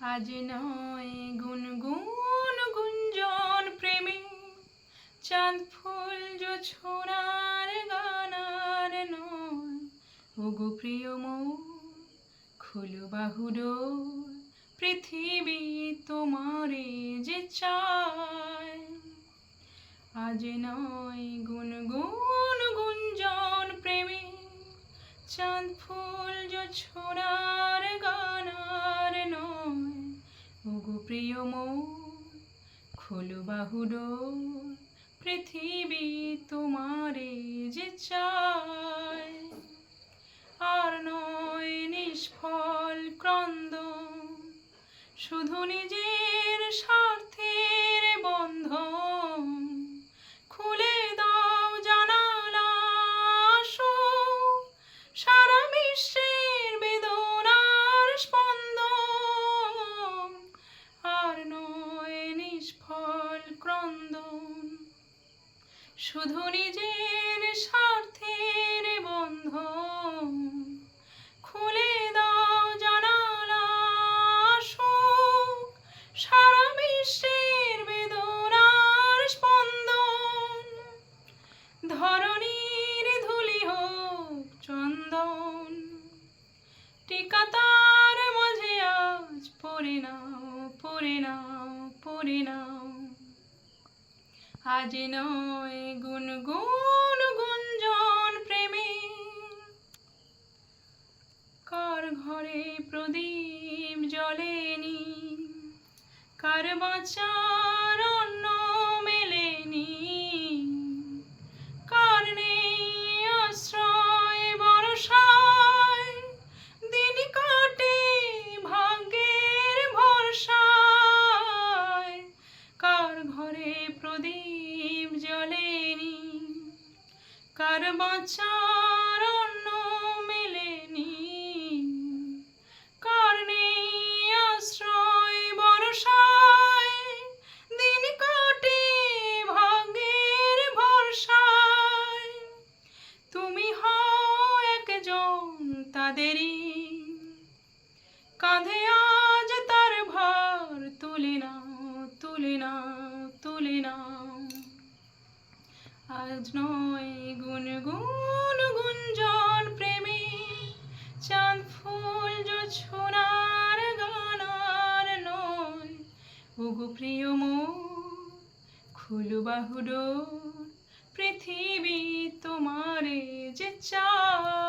আজ নয়, গুনগুন গুঞ্জন প্রেমে। চাঁদ ফুল ছোড়ার গানার নয়। ওগো প্রিয় মো খুলো বাহুর পৃথিবী তোমারে যে চায়। আজ নয়, গুনগুন গুঞ্জন প্রেমে। চাঁদ ফুল ছোড়ার খোলো বাহুর পৃথিবী তোমারে যে চায়। আর নয় নিষ্ফল ক্রন্দ শুধু নিজের স্বার্থের বন্ধন। শুধু নিজের স্বার্থের আজ নয় গুনগুন গুঞ্জন প্রেমে। কার ঘরে প্রদীপ জ্বলেনি কার বাঁচার কার বাঁচার অন্য মেলেনি কার নেই আশ্রয় বর্ষায়, দিন কাটে ভাগ্যের ভরসায়। তুমি হও একজন তাদেরই আজ নয় গুন গুন গুঞ্জন প্রেমে, চাঁদ ফুল ছোনার গানার নয়। ওগো প্রিয় মো খুলু বাহুডো পৃথিবী তোমারে যে চায়।